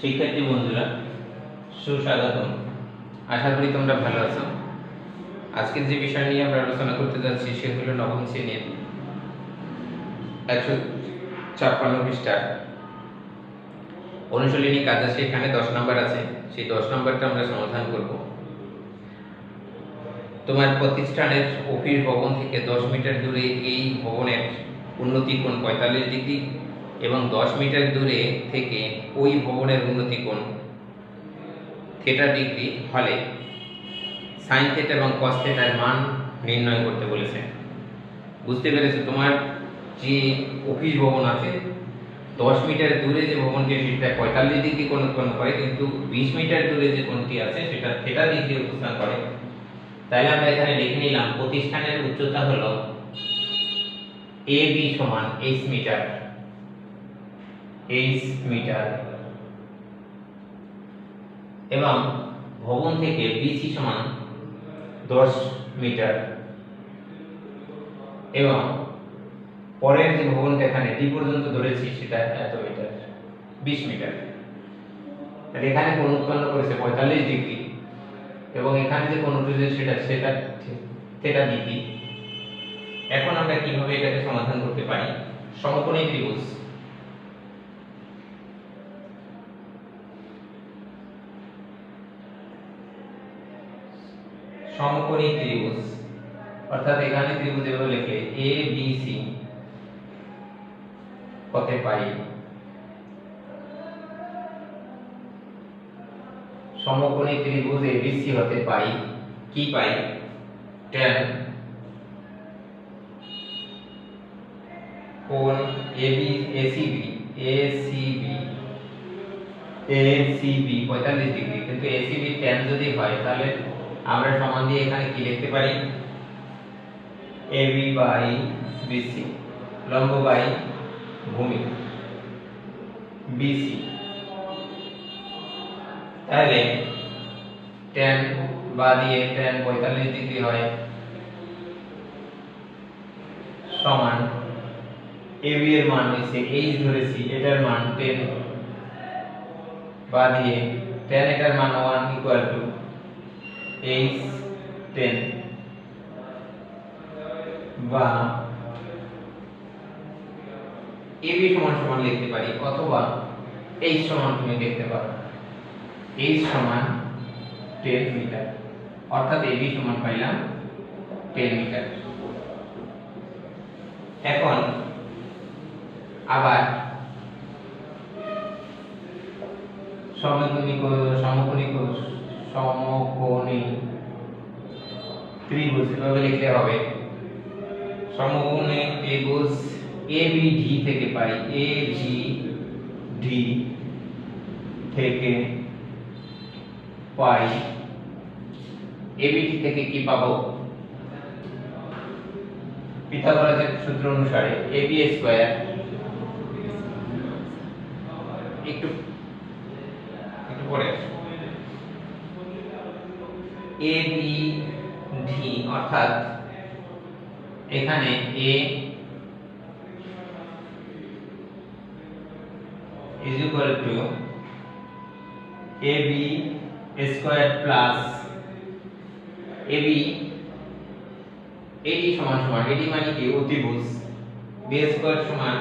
শিক্ষার্থী বন্ধুরা, সুস্বাগতম। আশা করি তোমরা ভালো আছো। আজকের যে বিষয় নিয়ে আমরা আলোচনা করতে যাচ্ছি, সে নবম শ্রেণির একশো ছাপ্পান্ন পৃষ্ঠা। অনুশীলনী কাজ আছে এখানে, দশ নম্বর আছে। সেই দশ নম্বরটা আমরা সমাধান করব। তোমার প্রতিষ্ঠানের অফিস ভবন থেকে দশ মিটার দূরে এই ভবনের উন্নতি কোণ পঁয়তাল্লিশ ডিগ্রি। এবং দশ মিটার দূরে থেকে ওই ভবনের উন্নতি কোণ থেটা ডিগ্রি হলে। সাইন থেটা এবং কস থেটার মান নির্ণয় করতে বলেছে। বুঝতে পেরেছ? তোমার যে অফিস ভবন আছে, দশ মিটার দূরে যে ভবনটি সেটা পঁয়তাল্লিশ ডিগ্রি কোণ উৎপন্ন করে, কিন্তু বিশ মিটার দূরে যে কোণটি আছে, সেটা থেটা ডিগ্রি উৎপন্ন করে। তাহলে আমরা এখানে লিখে নিলাম, প্রতিষ্ঠানের উচ্চতা হলো এ বি সমান এইচ মিটার। এইচ মিটার এবং ভবন থেকে বিসি সমান দশ মিটার এবং পরের যে ভবনটা এখানে ডি পর্যন্ত ধরেছি, সেটা এত মিটার বিশ মিটার তাহলে এখানে কোণ উৎপন্ন করেছে পঁয়তাল্লিশ ডিগ্রি। এবং এখানে যে কোণ উঠেছে সেটা সেটা থেটা ডিগ্রি এখন আমরা কীভাবে এটাকে সমাধান করতে পারি? সমকোণী ত্রিভুজ। সমকোণী ত্রিভুজ। অর্থাৎ এখানে ত্রিভুজ এভাবে লিখলে এ বি সি হতে পাই। সমকোণী ত্রিভুজ এবিসি হতে পাই। কি পাই? tan কোণ AB ACB ACB ACB 45 degree. কিন্তু এসিবি tan যদি হয়, তাহলে আমরা সমান দিয়ে এখানে কি লিখতে পারি? এবি বাই বিসি লম্ব বাই ভূমি বিসি তাহলে tan বা দিয়ে tan 45 ডিগ্রি হয় সমান ab এর মান হইছে h ধরেছি, এটার মান টেন বা দিয়ে tan এটার মান 1 ইকুয়াল টু h 10 বা ab সমান সমান লিখতে পারি অথবা h সমান তুমি দেখতে পারো। h সমান 10 মিটার। অর্থাৎ ab সমান পাইলাম 10 মিটার। এখন আবার সমকোণী সমকোণী সমকোণী। ত্রিভুজ, এভাবে লিখতে হবে। সমকোণী ত্রিভুজ ABD থেকে পাই AGD থেকে পাই। ABD থেকে কি পাবো? পিথাগোরাসের সূত্র অনুসারে AB স্কয়ার একটু একটু পরে আসো ABD অর্থাৎ এখানে A is equal to AB square plus AB AD সমান সমান AD মানে কি? অতিভুজ B স্কয়ার সমান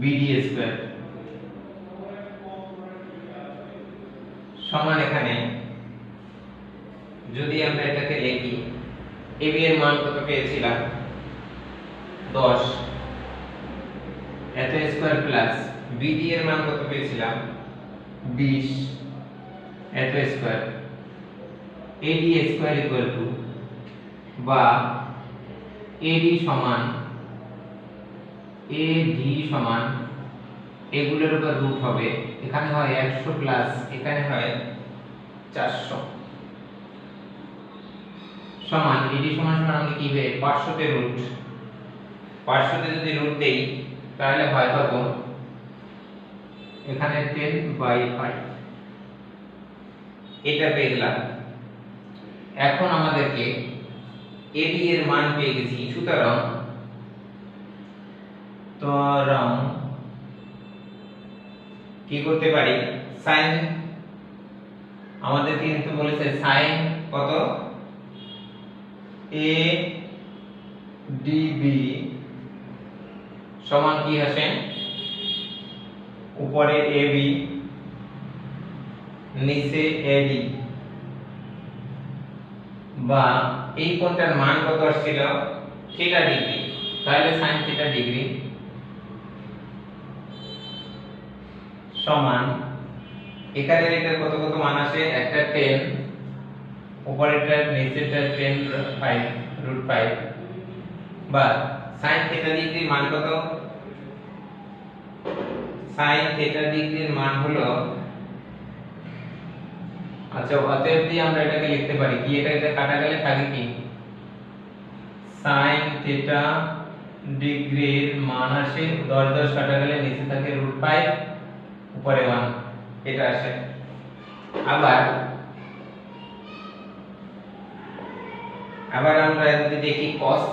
BD স্কয়ার সমান এখানে যদি আমরা এটাকে লিখি AB এর মান কত পেয়েছিলাম? 10 এত স্কয়ার প্লাস BD এর মান কত পেয়েছিলাম? 20 এত square AD square equal to বা AD সমান AD সমান এগুলোর উপর রুট হবে। এখানে হয় 100 প্লাস এখানে হয় 400 সমান AD সমান সমান আমরা কি হবে 500 তে রুট 500 তে যদি রুট দেই, তাহলে হয় কত? এখানে 10 বাই 5 এটা পেয়ে গেলাম। এখন আমাদেরকে AD এর মান পেয়ে গেছি সুতরাং তরং কি করতে পারি? সাইন আমাদের কিন্তু বলেছে সাইন কত? এ ডিবি সমান কি আসে উপরে এ বি নিচে এডি বা এই কোণটার মান কত আসছিল? থিটা ডিগ্রি তাহলে সাইন থিটা ডিগ্রি সমান, এখানে এটার কত কত মান আসে একটা 10 উপরেরটার নিচেরটার 10 5 রুট 5 বা সাইন থিটা ডিগ্রির মান কত? সাইন থিটা ডিগ্রির মান হলো আচ্ছা অতএব দিয়ে আমরা এটাকে লিখতে পারি কি? এটা এটা কাটা গেলে থাকে কি? সাইন থিটা ডিগ্রির মান আসে 10 10 কাটা গেলে নিচে থাকে রুট 5 উপরে 1 এটা আসে। আবার আবার আমরা যদি দেখি cos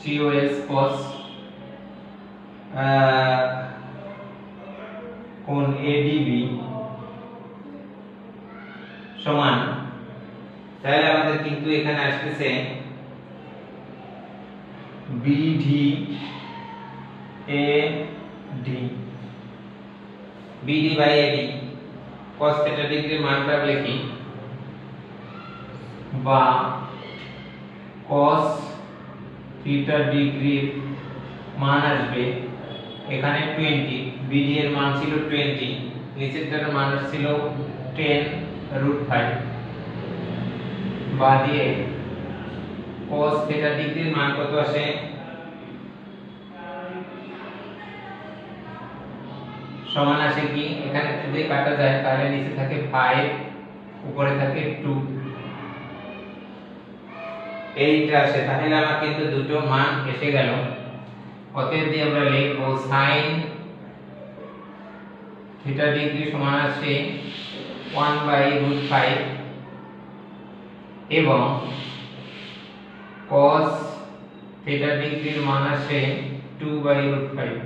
cos cos কোণ ADB সমান। তাহলে আমাদের কিন্তু এখানে আসতেছে BD AD BD by AD cos theta ডিগ্রির মানটা লিখি বা cos থিটা ডিগ্রির মান আসবে এখানে 20 BD এর মান ছিল 20 নিচেরটার মান ছিল 10 রুট 5 বা দিয়ে cos থিটা ডিগ্রির মান কত আসে? সমান আসে কি? এখানে যদি কাটা যায়, তাহলে নিচে থাকে 5 উপরে থাকে 2 এইটা আসে তাহলে আমার কিন্তু দুটো মান এসে গেল। অতএব দিয়ে আমরা লিখব sin থিটা ডিগ্রি সমান আছে 1 বাই রুট 5 এবং cos থিটা ডিগ্রির মান আসে 2 বাই রুট 5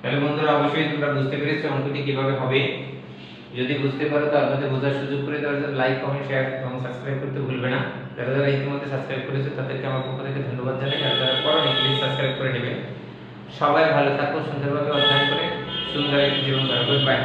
তাহলে বন্ধুরা, অবশ্যই তোমরা বুঝতে পেরেছ অঙ্কটি কীভাবে হবে। যদি বুঝতে পারো তো আপনাদের বোঝার সুযোগ করে দেওয়ার জন্য লাইক কমেন্ট শেয়ার এবং সাবস্ক্রাইব করতে ভুলবে না। যারা যারা ইতিমধ্যে সাবস্ক্রাইব করেছে, তাদেরকে আমার পক্ষ থেকে ধন্যবাদ জানাই। আর যারা করোনি প্লিজ সাবস্ক্রাইব করে নেবেন সবাই ভালো থাকুন সুন্দরভাবে অধ্যয়ন করে, সুন্দর একটি জীবন গড়ে বাই